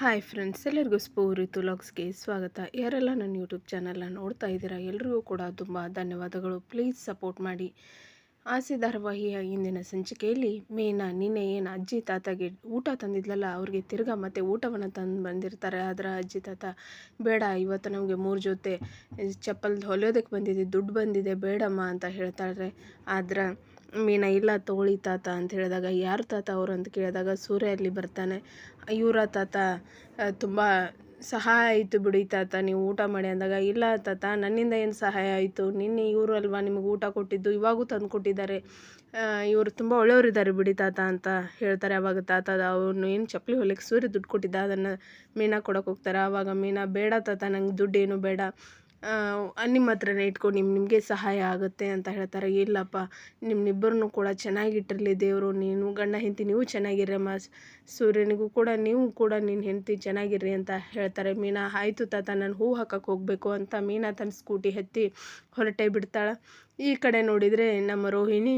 Hi friends, ಎಲ್ಲರಿಗೂ ಸ್ಪೂರಿ ಲಾಗ್ಸ್ಗೆ ಸ್ವಾಗತ. ಯಾರೆಲ್ಲ ನನ್ನ ಯೂಟ್ಯೂಬ್ ಚಾನಲ್ನ ನೋಡ್ತಾ ಇದ್ದೀರಾ, ಎಲ್ರಿಗೂ ಕೂಡ ತುಂಬ ಧನ್ಯವಾದಗಳು. ಪ್ಲೀಸ್ ಸಪೋರ್ಟ್ ಮಾಡಿ. ಆಸೆ ಧಾರಾವಾಹಿಯ ಇಂದಿನ ಸಂಚಿಕೆಯಲ್ಲಿ ಮೇನಾ, ನಿನ್ನೆ ಏನು ಅಜ್ಜಿ ತಾತಗೆ ಊಟ ತಂದಿದ್ಲಲ್ಲ, ಅವ್ರಿಗೆ ತಿರ್ಗಾ ಮತ್ತೆ ಊಟವನ್ನು ತಂದು ಬಂದಿರ್ತಾರೆ. ಆದರೆ ಅಜ್ಜಿ ತಾತ, ಬೇಡ, ಇವತ್ತು ನಮಗೆ ಮೂರು ಜೊತೆ ಚಪ್ಪಲ್ ಹೊಲಿಯೋದಕ್ಕೆ ಬಂದಿದೆ ದುಡ್ಡು ಬಂದಿದೆ, ಬೇಡಮ್ಮ ಅಂತ ಹೇಳ್ತಾರೆ ಆದ್ರೆ ಮೀನಾ, ಇಲ್ಲ ತಗೊಳ್ಳಿ ತಾತ ಅಂತ ಹೇಳಿದಾಗ, ಯಾರು ತಾತ ಅವರು ಅಂತ ಕೇಳಿದಾಗ ಸೂರ್ಯ ಅಲ್ಲಿ ಬರ್ತಾನೆ. ಇವರ ತಾತ ತುಂಬ ಸಹಾಯ ಆಯಿತು ಬಿಡಿ ತಾತ, ನೀವು ಊಟ ಮಾಡಿ ಅಂದಾಗ. ಇಲ್ಲ ತಾತ, ನನ್ನಿಂದ ಏನು ಸಹಾಯ ಆಯಿತು? ನಿನ್ನೆ ಇವರು ಅಲ್ವಾ ನಿಮಗೆ ಊಟ ಕೊಟ್ಟಿದ್ದು? ಇವಾಗೂ ತಂದು ಕೊಟ್ಟಿದ್ದಾರೆ. ಇವರು ತುಂಬ ಒಳ್ಳೆಯವರಿದ್ದಾರೆ ಬಿಡಿ ತಾತ ಅಂತ ಹೇಳ್ತಾರೆ. ಅವಾಗ ತಾತ ಅವನು ಏನು ಚಪ್ಪಲಿ ಹೊಲಿಕ್ಕೆ ಸೂರ್ಯ ದುಡ್ಡು ಕೊಟ್ಟಿದ್ದ? ಅದನ್ನು ಮೀನಾ ಕೊಡೋಕೆ ಹೋಗ್ತಾರೆ? ಆವಾಗ ಮೀನಾ ಬೇಡ ತಾತ, ನಂಗೆ ದುಡ್ಡು ಏನು ಬೇಡ. ನಿಮ್ಮ ಹತ್ರನೇ ಇಟ್ಕೊಂಡು ನಿಮ್ಮ ನಿಮಗೆ ಸಹಾಯ ಆಗುತ್ತೆ ಅಂತ ಹೇಳ್ತಾರೆ. ಇಲ್ಲಪ್ಪ ನಿಮ್ಮನ್ನಿಬ್ಬರನ್ನು ಕೂಡ ಚೆನ್ನಾಗಿಟ್ಟಿರಲಿ ದೇವರು, ನೀನು ಗಂಡ ಹೆಂಡತಿ, ನೀವು ಚೆನ್ನಾಗಿರಮ್ಮ ಸೂರ್ಯನಿಗೂ ಕೂಡ, ನೀವು ಕೂಡ ನಿನ್ನ ಹೆಂಡತಿ ಚೆನ್ನಾಗಿರ್ರಿ ಅಂತ ಹೇಳ್ತಾರೆ. ಮೀನಾ, ಆಯಿತು ತಾತ, ನಾನು ಹೂ ಹಾಕಕ್ಕೆ ಹೋಗಬೇಕು ಅಂತ ಮೀನಾ ತನ್ನ ಸ್ಕೂಟಿ ಹತ್ತಿ ಹೊರಟೇ ಬಿಡ್ತಾಳೆ. ಈ ಕಡೆ ನೋಡಿದರೆ ನಮ್ಮ ರೋಹಿಣಿ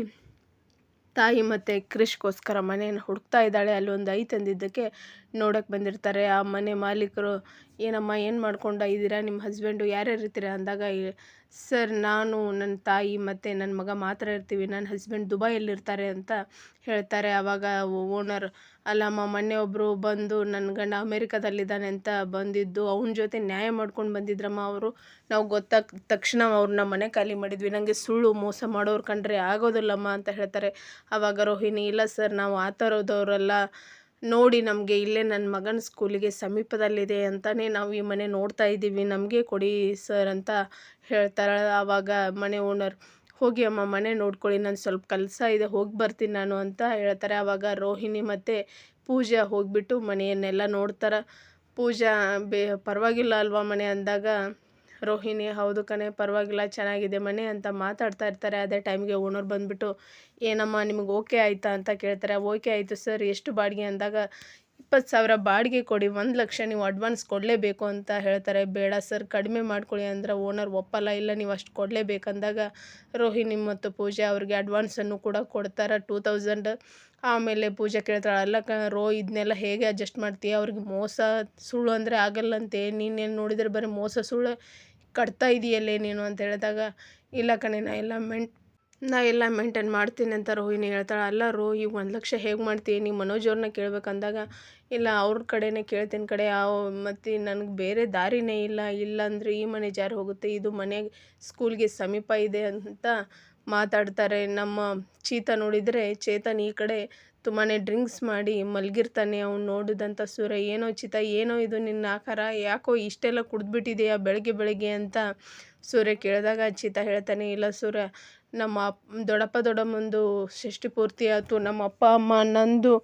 ತಾಯಿ ಮತ್ತು ಕ್ರಿಶ್ಗೋಸ್ಕರ ಮನೆಯನ್ನು ಹುಡುಕ್ತಾ ಇದ್ದಾಳೆ. ಅಲ್ಲಿ ಒಂದು ಐ ತಂದಿದ್ದಕ್ಕೆ ನೋಡೋಕ್ಕೆ ಬಂದಿರ್ತಾರೆ. ಆ ಮನೆ ಮಾಲೀಕರು, ಏನಮ್ಮ, ಏನು ಮಾಡ್ಕೊಂಡು ಇದ್ದೀರಾ? ನಿಮ್ಮ ಹಸ್ಬೆಂಡು ಯಾರ್ಯಾರು ಇರ್ತೀರಾ ಅಂದಾಗ ಸರ್, ನಾನು ನನ್ನ ತಾಯಿ ಮತ್ತು ನನ್ನ ಮಗ ಮಾತ್ರ ಇರ್ತೀವಿ. ನನ್ನ ಹಸ್ಬೆಂಡ್ ದುಬೈಯಲ್ಲಿರ್ತಾರೆ ಅಂತ ಹೇಳ್ತಾರೆ. ಆವಾಗ ಓನರ್ ಅಲ್ಲಮ್ಮ ಮೊನ್ನೆ ಒಬ್ಬರು ಬಂದು ನನ್ನ ಗಂಡ ಅಮೇರಿಕಾದಲ್ಲಿದ್ದಾನೆ ಅಂತ ಬಂದಿದ್ದು. ಅವನ ಜೊತೆ ನ್ಯಾಯ ಮಾಡ್ಕೊಂಡು ಬಂದಿದ್ರಮ್ಮ ಅವರು. ನಾವು ಗೊತ್ತಾಗ ತಕ್ಷಣ ಅವ್ರನ್ನ ಮನೆ ಖಾಲಿ ಮಾಡಿದ್ವಿ. ನನಗೆ ಸುಳ್ಳು ಮೋಸ ಮಾಡೋರು ಕಂಡ್ರೆ ಆಗೋದಿಲ್ಲಮ್ಮ ಅಂತ ಹೇಳ್ತಾರೆ. ಆವಾಗ ರೋಹಿಣಿ, ಇಲ್ಲ ಸರ್, ನಾವು ಆ ಥರದವರೆಲ್ಲ ನೋಡಿ ನಮಗೆ ಇಲ್ಲೇ ನನ್ನ ಮಗನ ಸ್ಕೂಲಿಗೆ ಸಮೀಪದಲ್ಲಿದೆ ಅಂತಲೇ ನಾವು ಈ ಮನೆ ನೋಡ್ತಾ ಇದ್ದೀವಿ. ನಮಗೆ ಕೊಡಿ ಸರ್ ಅಂತ ಹೇಳ್ತಾರೆ ಆವಾಗ ಮನೆ ಓನರ್. ಹೋಗಿ ಅಮ್ಮ ಮನೆ ನೋಡ್ಕೊಳ್ಳಿ, ನಾನು ಸ್ವಲ್ಪ ಕೆಲಸ ಇದೆ, ಹೋಗಿ ಬರ್ತೀನಿ ನಾನು ಅಂತ ಹೇಳ್ತಾರೆ. ಆವಾಗ ರೋಹಿಣಿ ಮತ್ತು ಪೂಜಾ ಹೋಗಿಬಿಟ್ಟು ಮನೆಯನ್ನೆಲ್ಲ ನೋಡ್ತಾರೆ. ಪೂಜಾ ಬೇ ಪರವಾಗಿಲ್ಲ ಅಲ್ವಾ ಮನೆ ಅಂದಾಗ ರೋಹಿಣಿ, ಹೌದು ಕಣೆ, ಪರವಾಗಿಲ್ಲ, ಚೆನ್ನಾಗಿದೆ ಮನೆ ಅಂತ ಮಾತಾಡ್ತಾ ಇರ್ತಾರೆ. ಅದೇ ಟೈಮ್ಗೆ ಓನರ್ ಬಂದುಬಿಟ್ಟು, ಏನಮ್ಮ, ನಿಮಗೆ ಓಕೆ ಆಯಿತಾ ಅಂತ ಕೇಳ್ತಾರೆ. ಓಕೆ ಆಯಿತು ಸರ್, ಎಷ್ಟು ಬಾಡಿಗೆ ಅಂದಾಗ, ಇಪ್ಪತ್ತು ಸಾವಿರ ಬಾಡಿಗೆ ಕೊಡಿ, ಒಂದು ಲಕ್ಷ ನೀವು ಅಡ್ವಾನ್ಸ್ ಕೊಡಲೇಬೇಕು ಅಂತ ಹೇಳ್ತಾರೆ. ಬೇಡ ಸರ್, ಕಡಿಮೆ ಮಾಡ್ಕೊಳ್ಳಿ ಅಂದ್ರೆ ಓನರ್ ಒಪ್ಪಲ್ಲ, ಇಲ್ಲ ನೀವು ಅಷ್ಟು ಕೊಡಲೇಬೇಕಂದಾಗ ರೋಹಿಣಿ ಮತ್ತು ಪೂಜೆ ಅವ್ರಿಗೆ ಅಡ್ವಾನ್ಸನ್ನು ಕೂಡ ಕೊಡ್ತಾರೆ. ಟೂ ತೌಸಂಡ್ ಆಮೇಲೆ ಪೂಜೆ ಕೇಳ್ತಾಳೆ, ಅಲ್ಲ ಕ ರೋ ಇದನ್ನೆಲ್ಲ ಹೇಗೆ ಅಡ್ಜಸ್ಟ್ ಮಾಡ್ತೀಯ? ಅವ್ರಿಗೆ ಮೋಸ ಸುಳ್ಳು ಅಂದರೆ ಆಗಲ್ಲಂತೆ. ನೀನೇನು ನೋಡಿದರೆ ಬರೀ ಮೋಸ ಸುಳ್ಳು ಕಟ್ತಾ ಇದೆಯಲ್ಲೇ ನೀನು ಅಂತ ಹೇಳಿದಾಗ, ಇಲ್ಲ ಕಣೆ, ನಾ ಎಲ್ಲ ಮೆಂಟ್, ನಾ ಎಲ್ಲ ಮೇಂಟೈನ್ ಮಾಡ್ತೀನಿ ಅಂತ ರೋಹಿಣಿ ಹೇಳ್ತಾಳೆ. ಅಲ್ಲ ರೋಹಿ, ಒಂದು ಲಕ್ಷ ಹೇಗೆ ಮಾಡ್ತೀಯ ನೀ ಮನೋಜ್ ಅವ್ರನ್ನ ಕೇಳ್ಬೇಕಂದಾಗ, ಇಲ್ಲ ಅವ್ರ ಕಡೆನೇ ಕೇಳ್ತೀನಿ ಕಡೆ ಯಾವ ಮತ್ತು ನನಗೆ ಬೇರೆ ದಾರಿನೇ ಇಲ್ಲ ಇಲ್ಲ ಅಂದರೆ ಈ ಮನೆ ಜಾರಿ ಹೋಗುತ್ತೆ, ಇದು ಮನೆಗೆ ಸ್ಕೂಲ್ಗೆ ಸಮೀಪ ಇದೆ ಅಂತ ಮಾತಾಡ್ತಾರೆ. ನಮ್ಮ ಚೀತ ನೋಡಿದರೆ, ಚೇತನ್ ಈ ಕಡೆ ತುಂಬಾ ಡ್ರಿಂಕ್ಸ್ ಮಾಡಿ ಮಲಗಿರ್ತಾನೆ ಅವ್ನು ನೋಡಿದಂಥ ಸೂರ್ಯ, ಏನೋ ಚಿತ, ಏನೋ ಇದು ನಿನ್ನ ಆಕಾರ, ಯಾಕೋ ಇಷ್ಟೆಲ್ಲ ಕುಡಿದ್ಬಿಟ್ಟಿದೆಯಾ ಬೆಳಗ್ಗೆ ಬೆಳಗ್ಗೆ? ಅಂತ ಸೂರ್ಯ ಕೇಳಿದಾಗ ಚಿತ ಹೇಳ್ತಾನೆ, ಇಲ್ಲ ಸೂರ್ಯ, ನಮ್ಮ ದೊಡ್ಡಪ್ಪ ದೊಡ್ಡಮ್ಮಂದು ಷಷ್ಠಿ ಪೂರ್ತಿ ಆಯಿತು, ನಮ್ಮ ಅಪ್ಪ, ಅಮ್ಮ, ನಂದು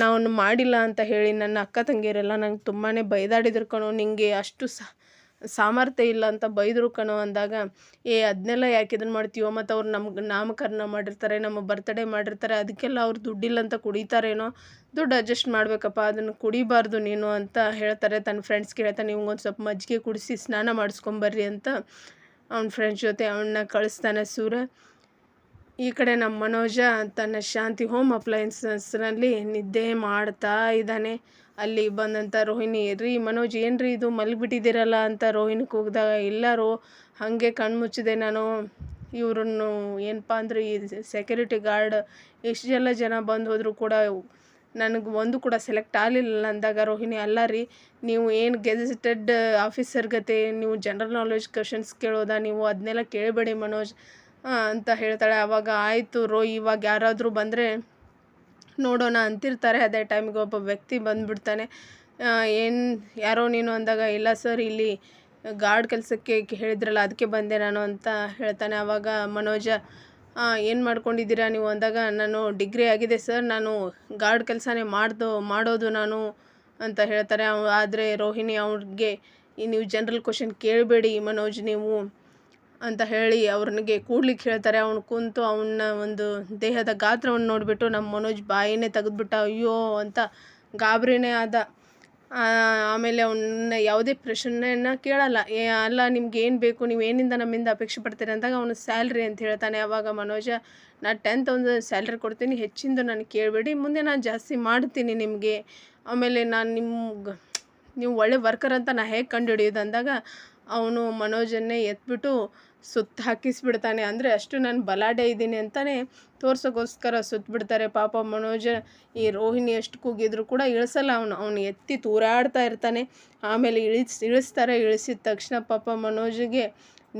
ನಾನು ಮಾಡಿಲ್ಲ ಅಂತ ಹೇಳಿ ನನ್ನ ಅಕ್ಕ ತಂಗಿಯರೆಲ್ಲ ನಂಗೆ ತುಂಬಾ ಬೈದಾಡಿದ್ರು ಕಣೋ ನಿನಗೆ ಅಷ್ಟು ಸಹ ಸಾಮರ್ಥ್ಯ ಇಲ್ಲ ಅಂತ ಬೈದರು ಕಣೋ ಅಂದಾಗ, ಏ ಅದನ್ನೆಲ್ಲ ಯಾಕೆ ಇದನ್ನು ಮಾಡ್ತೀವೋ ಮತ್ತು ಅವ್ರು ನಮ್ಗೆ ನಾಮಕರಣ ಮಾಡಿರ್ತಾರೆ, ನಮ್ಮ ಬರ್ತಡೇ ಮಾಡಿರ್ತಾರೆ ಅದಕ್ಕೆಲ್ಲ ಅವ್ರು ದುಡ್ಡಿಲ್ಲ ಅಂತ ಕುಡಿತಾರೇನೋ? ದುಡ್ಡು ಅಡ್ಜಸ್ಟ್ ಮಾಡಬೇಕಪ್ಪ ಅದನ್ನು ಕುಡಿಬಾರ್ದು ನೀನು ಅಂತ ಹೇಳ್ತಾರೆ ತನ್ನ ಫ್ರೆಂಡ್ಸ್ಗೆ ಹೇಳ್ತಾನೆ ಒಂದು ಸ್ವಲ್ಪ ಮಜ್ಜಿಗೆ ಕುಡಿಸಿ ಸ್ನಾನ ಮಾಡಿಸ್ಕೊಂಬರ್ರಿ ಅಂತ ಅವ್ನ ಫ್ರೆಂಡ್ಸ್ ಜೊತೆ ಅವನ್ನ ಕಳಿಸ್ತಾನೆ ಸೂರ. ಈ ಕಡೆ ನಮ್ಮ ಮನೋಜ ತನ್ನ ಶಾಂತಿ ಹೋಮ್ ಅಪ್ಲಯನ್ಸಸ್ನಲ್ಲಿ ನಿದ್ದೆ ಮಾಡ್ತಾ ಇದ್ದಾನೆ. ಅಲ್ಲಿ ಬಂದಂಥ ರೋಹಿಣಿ ರೀ ಮನೋಜ್ ಏನು ರೀ ಇದು ಮಲಗಿಬಿಟ್ಟಿದ್ದೀರಲ್ಲ? ಅಂತ ರೋಹಿಣಿ ಕೂಗಿದಾಗ ಇಲ್ಲ ರೋ ಹಾಗೆ ಕಣ್ಣು ಮುಚ್ಚಿದೆ ನಾನು. ಇವ್ರನ್ನು ಏನಪ್ಪ ಅಂದರೆ ಈ ಸೆಕ್ಯೂರಿಟಿ ಗಾರ್ಡ್ ಎಷ್ಟೆಲ್ಲ ಜನ ಬಂದು ಹೋದರೂ ಕೂಡ ನನಗೆ ಒಂದು ಕೂಡ ಸೆಲೆಕ್ಟ್ ಆಗಲಿಲ್ಲ. ಅಂದಾಗ ರೋಹಿಣಿ, ಅಲ್ಲ ರೀ, ನೀವು ಏನು ಗೆಜೆಟೆಡ್ ಆಫೀಸರ್ ಗತೆ, ನೀವು ಜನರಲ್ ನಾಲೆಜ್ ಕ್ವಶನ್ಸ್ ಕೇಳೋದಾ? ನೀವು ಅದನ್ನೆಲ್ಲ ಕೇಳಬೇಡಿ ಮನೋಜ್ ಅಂತ ಹೇಳ್ತಾಳೆ. ಆವಾಗ ಆಯಿತು ರೋ, ಇವಾಗ ಯಾರಾದರೂ ಬಂದರೆ ನೋಡೋಣ ಅಂತಿರ್ತಾರೆ. ಅದೇ ಟೈಮಿಗೆ ಒಬ್ಬ ವ್ಯಕ್ತಿ ಬಂದುಬಿಡ್ತಾನೆ. ಏನು, ಯಾರೋ ನೀನು ಅಂದಾಗ, ಇಲ್ಲ ಸರ್, ಇಲ್ಲಿ ಗಾರ್ಡ್ ಕೆಲಸಕ್ಕೆ ಹೇಳಿದ್ರಲ್ಲ, ಅದಕ್ಕೆ ಬಂದೆ ನಾನು ಅಂತ ಹೇಳ್ತಾನೆ. ಆವಾಗ ಮನೋಜ ಏನು ಮಾಡ್ಕೊಂಡಿದ್ದೀರಾ ನೀವು ಅಂದಾಗ, ನಾನು ಡಿಗ್ರಿ ಆಗಿದೆ ಸರ್, ನಾನು ಗಾರ್ಡ್ ಕೆಲಸನೇ ಮಾಡ್ದು, ಮಾಡೋದು ನಾನು ಅಂತ ಹೇಳ್ತಾರೆ. ಆದರೆ ರೋಹಿಣಿ ಅವ್ರಿಗೆ ನೀವು ಜನರಲ್ ಕ್ವಶನ್ ಕೇಳಬೇಡಿ ಮನೋಜ್, ನೀವು ಅಂತ ಹೇಳಿ ಅವ್ರನಿಗೆ ಕೂಡ್ಲಿಕ್ಕೆ ಹೇಳ್ತಾರೆ. ಅವ್ನು ಕುಂತು ಅವನ ಒಂದು ದೇಹದ ಗಾತ್ರವನ್ನು ನೋಡಿಬಿಟ್ಟು ನಮ್ಮ ಮನೋಜ್ ಬಾಯಿನೇ ತೆಗೆದ್ಬಿಟ್ಟ, ಅಯ್ಯೋ ಅಂತ ಗಾಬರಿನೇ ಆದ. ಆಮೇಲೆ ಅವನ್ನ ಯಾವುದೇ ಪ್ರಶ್ನೆಯನ್ನು ಕೇಳಲ್ಲ. ಏ, ಅಲ್ಲ, ನಿಮ್ಗೆ ಏನು ಬೇಕು? ನೀವು ಏನಿಂದ ನಮ್ಮಿಂದ ಅಪೇಕ್ಷೆ ಪಡ್ತೀರಿ? ಅಂದಾಗ ಅವನು ಸ್ಯಾಲ್ರಿ ಅಂತ ಹೇಳ್ತಾನೆ. ಅವಾಗ ಮನೋಜ ನಾನು ಟೆಂತ್ ಒಂದು ಸ್ಯಾಲ್ರಿ ಕೊಡ್ತೀನಿ, ಹೆಚ್ಚಿಂದು ನಾನು ಕೇಳಬೇಡಿ. ಮುಂದೆ ನಾನು ಜಾಸ್ತಿ ಮಾಡ್ತೀನಿ ನಿಮಗೆ. ಆಮೇಲೆ ನಾನು ನಿಮ್ಗೆ, ನೀವು ಒಳ್ಳೆ ವರ್ಕರ್ ಅಂತ ನಾ ಹೇಗೆ ಕಂಡುಹಿಡಿಯೋದು? ಅಂದಾಗ ಅವನು ಮನೋಜನ್ನೇ ಎತ್ಬಿಟ್ಟು ಸುತ್ತ ಹಾಕಿಸ್ಬಿಡ್ತಾನೆ. ಅಂದರೆ ಅಷ್ಟು ನಾನು ಬಲಾಢ್ಯ ಇದ್ದೀನಿ ಅಂತಲೇ ತೋರ್ಸೋಕ್ಕೋಸ್ಕರ ಸುತ್ತಬಿಡ್ತಾರೆ ಪಾಪ ಮನೋಜ ಈ ರೋಹಿಣಿ ಎಷ್ಟು ಕೂಗಿದ್ರು ಕೂಡ ಇಳಿಸಲ್ಲ ಅವನು. ಅವನು ಎತ್ತಿ ತೂರಾಡ್ತಾ ಇರ್ತಾನೆ. ಆಮೇಲೆ ಇಳಿಸ್, ಇಳಿಸ್ತಾರೆ. ಇಳಿಸಿದ ತಕ್ಷಣ ಪಾಪ ಮನೋಜಿಗೆ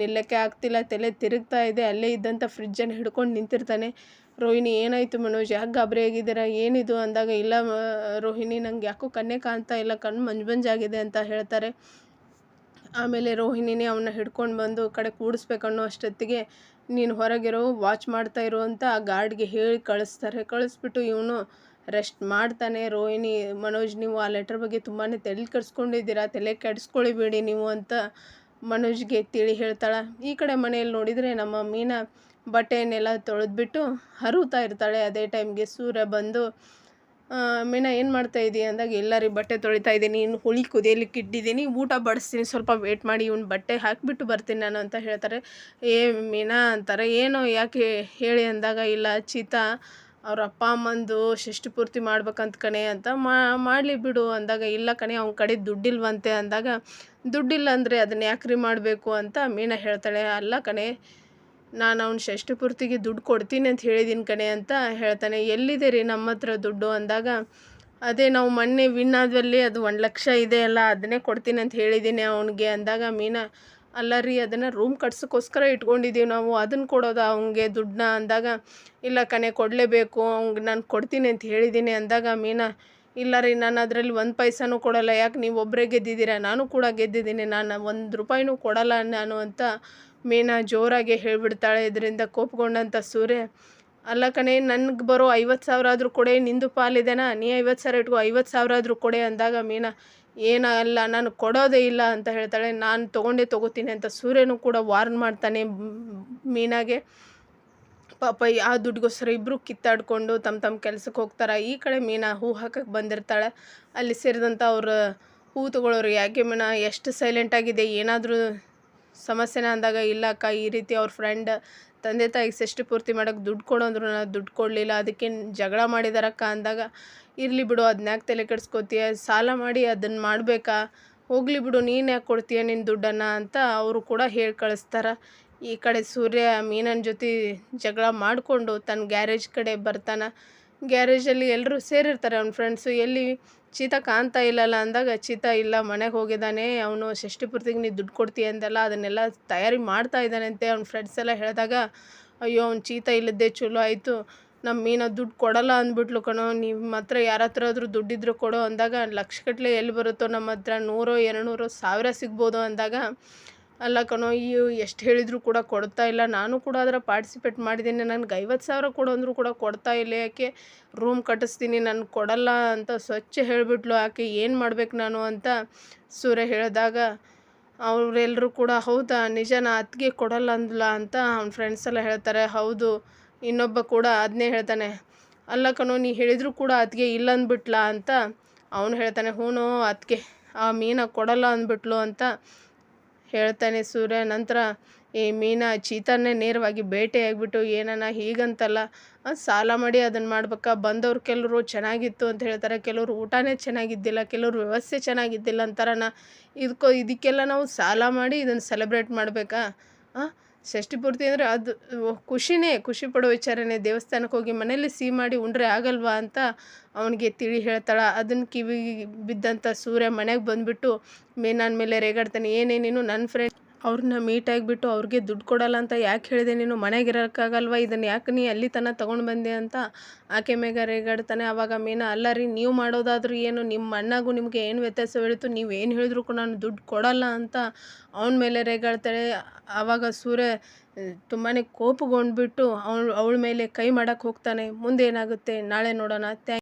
ನಿಲ್ಲಕ್ಕೆ ಆಗ್ತಿಲ್ಲ. ತಲೆ ತಿರುಗ್ತಾ ಇದೆ. ಅಲ್ಲೇ ಇದ್ದಂಥ ಫ್ರಿಜ್ಜನ್ನು ಹಿಡ್ಕೊಂಡು ನಿಂತಿರ್ತಾನೆ. ರೋಹಿಣಿ, ಏನಾಯಿತು ಮನೋಜ್? ಯಾಕೆ ಗಾಬರಿ ಆಗಿದ್ದೀರಾ? ಏನಿದು ಅಂದಾಗ, ಇಲ್ಲ ರೋಹಿಣಿ ನಂಗೆ ಯಾಕೋ ಕಣ್ಣೇ ಕಾಣ್ತಾ ಇಲ್ಲ. ಕಣ್ಣು ಮಂಜು ಮಂಜಾಗಿದೆ ಅಂತ ಹೇಳ್ತಾರೆ. ಆಮೇಲೆ ರೋಹಿಣಿನೇ ಅವನ್ನ ಹಿಡ್ಕೊಂಡು ಬಂದು ಕಡೆ ಕೂಡಿಸ್ಬೇಕನ್ನೋ ಅಷ್ಟೊತ್ತಿಗೆ ನೀನು ಹೊರಗಿರೋ ವಾಚ್ ಮಾಡ್ತಾ ಇರೋ ಅಂತ ಆ ಗಾರ್ಡ್ಗೆ ಹೇಳಿ ಕಳಿಸ್ತಾರೆ. ಕಳಿಸ್ಬಿಟ್ಟು ಇವನು ರೆಸ್ಟ್ ಮಾಡ್ತಾನೆ. ರೋಹಿಣಿ, ಮನೋಜ್, ನೀವು ಆ ಲೆಟರ್ ಬಗ್ಗೆ ತುಂಬಾ ತಲೆ ಕೆಡಿಸ್ಕೊಂಡಿದ್ದೀರಾ? ತಲೆ ಕೆಡಿಸ್ಕೊಳಿಬೇಡಿ ನೀವು ಅಂತ ಮನೋಜ್ಗೆ ತಿಳಿ ಹೇಳ್ತಾಳೆ. ಈ ಕಡೆ ಮನೆಯಲ್ಲಿ ನೋಡಿದರೆ ನಮ್ಮ ಮೀನಾ ಬಟ್ಟೆಯನ್ನೆಲ್ಲ ತೊಳೆದ್ಬಿಟ್ಟು ಹರುತ್ತಾ ಇರ್ತಾಳೆ. ಅದೇ ಟೈಮ್ಗೆ ಸೂರ್ಯ ಬಂದು ಮೀನಾ, ಏನು ಮಾಡ್ತಾ ಇದೀಯ? ಅಂದಾಗ, ಎಲ್ಲರಿ ಬಟ್ಟೆ ತೊಳಿತಾ ಇದ್ದೀನಿ ಇನ್ನು ಹುಳಿ ಕುದಿಯಲಿಕ್ಕೆ ಇಟ್ಟಿದ್ದೀನಿ ಊಟ ಬಡಿಸ್ತೀನಿ, ಸ್ವಲ್ಪ ವೇಟ್ ಮಾಡಿ ಇವ್ನು ಬಟ್ಟೆ ಹಾಕಿಬಿಟ್ಟು ಬರ್ತೀನಿ ನಾನು ಅಂತ ಹೇಳ್ತಾರೆ. ಏ, ಮೀನಾ, ಅಂತಾರೆ, ಏನು ಯಾಕೆ ಹೇಳಿ ಅಂದಾಗ, ಇಲ್ಲ, ಚೀತಾ, ಅವ್ರ ಅಪ್ಪ ಅಮ್ಮಂದು ಶಿಷ್ಟು ಪೂರ್ತಿ ಮಾಡ್ಬೇಕಂತ ಕಣೆ ಅಂತ ಮಾಡಲಿ ಬಿಡು ಅಂದಾಗ, ಇಲ್ಲ ಕಣೆ, ಅವ್ನ ಕಡೆ ದುಡ್ಡಿಲ್ವಂತೆ ಅಂದಾಗ, ದುಡ್ಡಿಲ್ಲ ಅಂದರೆ ಅದನ್ನ ಯಾಕ್ರಿ ಮಾಡಬೇಕು ಅಂತ ಮೀನಾ ಹೇಳ್ತಾಳೆ. ಅಲ್ಲ ಕಣೆ ನಾನು ಅವ್ನ ಷಷ್ಠಿ ಪೂರ್ತಿಗೆ ದುಡ್ಡು ಕೊಡ್ತೀನಿ ಅಂತ ಹೇಳಿದ್ದೀನಿ ಕಣೆ ಅಂತ ಹೇಳ್ತಾನೆ. ಎಲ್ಲಿದೆ ರೀ ನಮ್ಮ ಹತ್ರ ದುಡ್ಡು ಅಂದಾಗ, ಅದೇ ನಾವು ಮೊನ್ನೆ ವಿನ್ ಆದ್ವಲ್ಲಿ ಅದು ಒಂದು ಲಕ್ಷ ಇದೆ ಅಲ್ಲ, ಅದನ್ನೇ ಕೊಡ್ತೀನಿ ಅಂತ ಹೇಳಿದ್ದೀನಿ ಅವನಿಗೆ ಅಂದಾಗ, ಮೀನಾ, ಅಲ್ಲ ರೀ, ಅದನ್ನು ರೂಮ್ ಕಟ್ಸೋಕ್ಕೋಸ್ಕರ ಇಟ್ಕೊಂಡಿದ್ದೀವಿ ನಾವು ಅದನ್ನು ಕೊಡೋದು ಅವನಿಗೆ ದುಡ್ಡನ್ನ? ಅಂದಾಗ, ಇಲ್ಲ ಕಣೆ, ಕೊಡಲೇಬೇಕು, ಅವ್ನಿಗೆ ನಾನು ಕೊಡ್ತೀನಿ ಅಂತ ಹೇಳಿದ್ದೀನಿ ಅಂದಾಗ, ಮೀನಾ, ಇಲ್ಲ ರೀ, ನಾನು ಅದರಲ್ಲಿ ಒಂದು ಪೈಸಾನೂ ಕೊಡಲ್ಲ, ಯಾಕೆ ನೀವು ಒಬ್ಬರೇ ಗೆದ್ದಿದ್ದೀರಾ? ನಾನು ಕೂಡ ಗೆದ್ದಿದ್ದೀನಿ, ನಾನು ಒಂದು ರೂಪಾಯಿನೂ ಕೊಡಲ್ಲ ನಾನು ಅಂತ ಮೀನಾ ಜೋರಾಗಿ ಹೇಳಿಬಿಡ್ತಾಳೆ. ಇದರಿಂದ ಕೋಪಗೊಂಡಂಥ ಸೂರ್ಯ, ಅಲ್ಲ ಕಣೆ, ನನಗೆ ಬರೋ ಐವತ್ತು ಸಾವಿರ ಆದರೂ ಕೊಡೆ, ನಿಂದು ಪಾಲಿದೆನಾ? ನೀ ಐವತ್ತು ಸಾವಿರ ಇಟ್ಕೋ, ಐವತ್ತು ಸಾವಿರ ಆದರೂ ಕೊಡೆ ಅಂದಾಗ ಮೀನಾ ಏನಲ್ಲ ನಾನು ಕೊಡೋದೇ ಇಲ್ಲ ಅಂತ ಹೇಳ್ತಾಳೆ. ನಾನು ತೊಗೊಂಡೇ ತೊಗೋತೀನಿ ಅಂತ ಸೂರ್ಯನೂ ಕೂಡ ವಾರ್ನ್ ಮಾಡ್ತಾನೆ ಮೀನಾಗೆ. ಪಾಪ ಆ ದುಡ್ಡಿಗೋಸ್ಕರ ಇಬ್ಬರು ಕಿತ್ತಾಡಿಕೊಂಡು ತಮ್ಮ ತಮ್ಮ ಕೆಲಸಕ್ಕೆ ಹೋಗ್ತಾರೆ. ಈ ಕಡೆ ಮೀನಾ ಹೂ ಹಾಕಕ್ಕೆ ಬಂದಿರ್ತಾಳೆ. ಅಲ್ಲಿ ಸೇರಿದಂಥ ಅವ್ರ ಹೂ ತೊಗೊಳೋರು ಯಾಕೆ ಮೀನಾ, ಎಷ್ಟು ಸೈಲೆಂಟ್ ಆಗಿದೆ? ಏನಾದರೂ ಸಮಸ್ಯೆನ ಅಂದಾಗ, ಇಲ್ಲ ಅಕ್ಕ, ಈ ರೀತಿ ಅವ್ರ ಫ್ರೆಂಡ್ ತಂದೆ ತಾಯಿಗೆ ಷಷ್ಟಿ ಪೂರ್ತಿ ಮಾಡೋಕ್ಕೆ ದುಡ್ಡು ಕೊಡೋಂದ್ರು, ನಾನು ದುಡ್ಡು ಕೊಡಲಿಲ್ಲ, ಅದಕ್ಕೆ ಜಗಳ ಮಾಡಿದಾರಕ್ಕ ಅಂದಾಗ, ಇರಲಿ ಬಿಡು ಅದನ್ನ ಯಾಕೆ ತಲೆ ಕೆಡಿಸ್ಕೋತೀಯ, ಸಾಲ ಮಾಡಿ ಅದನ್ನು ಮಾಡಬೇಕಾ? ಹೋಗಲಿ ಬಿಡು, ನೀನು ಯಾಕೆ ಕೊಡ್ತೀಯ ನಿನ್ನ ದುಡ್ಡನ್ನು ಅಂತ ಅವರು ಕೂಡ ಹೇಳಿ ಕಳಿಸ್ತಾರೆ. ಈ ಕಡೆ ಸೂರ್ಯ, ಮೀನನ ಜೊತೆ ಜಗಳ ಮಾಡಿಕೊಂಡು ತನ್ನ ಗ್ಯಾರೇಜ್ ಕಡೆ ಬರ್ತಾನೆ. ಗ್ಯಾರೇಜಲ್ಲಿ ಎಲ್ಲರೂ ಸೇರಿರ್ತಾರೆ ಅವ್ನ ಫ್ರೆಂಡ್ಸು ಎಲ್ಲಿ ಚೀತಾ ಕಾಣ್ತಾ ಇಲ್ಲಲ್ಲ ಅಂದಾಗ, ಚೀತಾ ಇಲ್ಲ, ಮನೆಗೆ ಹೋಗಿದ್ದಾನೆ, ಅವನು ಷಷ್ಠಿ ಪೂರ್ತಿಗೆ ನೀ ದುಡ್ಡು ಕೊಡ್ತೀಯ ಅಂದಲ್ಲ ಅದನ್ನೆಲ್ಲ ತಯಾರಿ ಮಾಡ್ತಾ ಇದ್ದಾನಂತೆ. ಅವ್ನ ಫ್ರೆಂಡ್ಸ್ ಎಲ್ಲ ಹೇಳಿದಾಗ, ಅಯ್ಯೋ, ಅವ್ನು ಚೀತಾ ಇಲ್ಲದ್ದೇ ಚಲೋ ಆಯಿತು. ನಮ್ಮ ಮೀನ ದುಡ್ಡು ಕೊಡಲ್ಲ ಅಂದ್ಬಿಟ್ಲು ಕಣೋ. ನಿಮ್ಮ ಹತ್ರ ಯಾರ ಹತ್ರ ಆದರೂ ದುಡ್ಡಿದ್ರು ಕೊಡೋ ಅಂದಾಗ ಲಕ್ಷಗಟ್ಟಲೆ ಎಲ್ಲಿ ಬರುತ್ತೋ ನಮ್ಮ ಹತ್ರ ನೂರೋ, ಎರಡುನೂರೋ ಸಾವಿರ ಸಿಗ್ಬೋದು ಅಂದಾಗ ಅಲ್ಲ ಕಣೋ, ಈ ಎಷ್ಟು ಹೇಳಿದರೂ ಕೂಡ ಕೊಡ್ತಾ ಇಲ್ಲ. ನಾನು ಕೂಡ ಅದರ ಪಾರ್ಟಿಸಿಪೇಟ್ ಮಾಡಿದ್ದೀನಿ. ನನಗೆ ಐವತ್ತು ಸಾವಿರ ಕೊಡು ಅಂದರೂ ಕೂಡ ಕೊಡ್ತಾ ಇಲ್ಲ. ಯಾಕೆ? ರೂಮ್ ಕಟ್ಟಿಸ್ತೀನಿ ನಾನು ಕೊಡಲ್ಲ ಅಂತ ಸ್ವಚ್ಛ ಹೇಳಿಬಿಟ್ಲು. ಆಕೆ ಏನು ಮಾಡ್ಬೇಕು ನಾನು ಅಂತ ಸೂರ್ಯ ಹೇಳಿದಾಗ ಅವರೆಲ್ಲರೂ ಕೂಡ, ಹೌದಾ, ನಿಜನ ಅತ್ತಿಗೆ ಕೊಡಲ್ಲ ಅಂದ್ಲ ಅಂತ ಅವ್ನ ಫ್ರೆಂಡ್ಸ್ ಎಲ್ಲ ಹೇಳ್ತಾರೆ. ಹೌದು, ಇನ್ನೊಬ್ಬ ಕೂಡ ಅದನ್ನೇ ಹೇಳ್ತಾನೆ. ಅಲ್ಲ ಕಣೋ, ನೀ ಹೇಳಿದರೂ ಕೂಡ ಅತ್ತಿಗೆ ಇಲ್ಲ ಅಂದ್ಬಿಟ್ಲಾ ಅಂತ ಅವನು ಹೇಳ್ತಾನೆ. ಹ್ಞೂ ಅತ್ತಿಗೆ ಆ ಮೀನ ಕೊಡಲ್ಲ ಅಂದ್ಬಿಟ್ಲು ಅಂತ ಹೇಳ್ತಾನೆ ಸೂರ್ಯ. ನಂತರ ಈ ಮೀನಾ ಚೀತನ್ನೇ ನೇರವಾಗಿ ಬೇಟೆಯಾಗ್ಬಿಟ್ಟು ಏನನ ಹೀಗಂತಲ್ಲ? ಸಾಲ ಮಾಡಿ ಅದನ್ನು ಮಾಡ್ಬೇಕಾ. ಬಂದವ್ರು ಕೆಲವರು ಚೆನ್ನಾಗಿತ್ತು ಅಂತ ಹೇಳ್ತಾರೆ. ಕೆಲವರು ಊಟನೇ ಚೆನ್ನಾಗಿದ್ದಿಲ್ಲ, ಕೆಲವರು ವ್ಯವಸ್ಥೆ ಚೆನ್ನಾಗಿದ್ದಿಲ್ಲ ಅಂತಾರನ ಇದಕ್ಕೋ ಇದಕ್ಕೆಲ್ಲ ನಾವು ಸಾಲ ಮಾಡಿ ಇದನ್ನು ಸೆಲೆಬ್ರೇಟ್ ಮಾಡಬೇಕಾ? ಷಷ್ಠಿ ಪೂರ್ತಿ ಅಂದರೆ ಅದು ಖುಷಿನೇ, ಖುಷಿ ಪಡೋ ವಿಚಾರನೇ. ದೇವಸ್ಥಾನಕ್ಕೆ ಹೋಗಿ ಮನೇಲಿ ಸಿಹಿ ಮಾಡಿ ಉಂಡ್ರೆ ಆಗಲ್ವಾ ಅಂತ ಅವನಿಗೆ ತಿಳಿ ಹೇಳ್ತಾಳೆ. ಅದನ್ನು ಕಿವಿಗೆ ಬಿದ್ದಂಥ ಸೂರ್ಯ ಮನೆಗೆ ಬಂದುಬಿಟ್ಟು ಮೇನಾನ ಮೇಲೆ ರೇಗಾಡ್ತಾನೆ. ಏನೇ ನೀನು ನನ್ನ ಫ್ರೆಂಡ್ ಅವ್ರನ್ನ ಮೀಟ್ ಆಗಿಬಿಟ್ಟು ಅವ್ರಿಗೆ ದುಡ್ಡು ಕೊಡಲ್ಲ ಅಂತ ಯಾಕೆ ಹೇಳಿದೆ? ನೀನು ಮನೆಗೆ ಇರೋಕ್ಕಾಗಲ್ವಾ? ಇದನ್ನು ಯಾಕೆ ನೀ ಅಲ್ಲಿ ತನಕ ತೊಗೊಂಡು ಬಂದೆ ಅಂತ ಆಕೆ ಮೇಗ ರೇಗಾಡ್ತಾನೆ. ಆವಾಗ ಮೀನಾ, ಅಲ್ಲ ರೀ, ನೀವು ಮಾಡೋದಾದ್ರೂ ಏನು? ನಿಮ್ಮ ಅಣ್ಣಗೂ ನಿಮಗೆ ಏನು ವ್ಯತ್ಯಾಸ ಹೇಳಿತು ನೀವು ಏನು ಹೇಳಿದ್ರು ಕೂಡ ನಾನು ದುಡ್ಡು ಕೊಡಲ್ಲ ಅಂತ ಅವನ ಮೇಲೆ ರೇಗಾಡ್ತಾಳೆ. ಆವಾಗ ಸೂರ್ಯ ತುಂಬಾ ಕೋಪಗೊಂಡ್ಬಿಟ್ಟು ಅವಳು, ಅವಳ ಮೇಲೆ ಕೈ ಮಾಡೋಕ್ಕೆ ಹೋಗ್ತಾನೆ. ಮುಂದೆ ಏನಾಗುತ್ತೆ ನಾಳೆ ನೋಡೋಣ. ಥ್ಯಾಂಕ್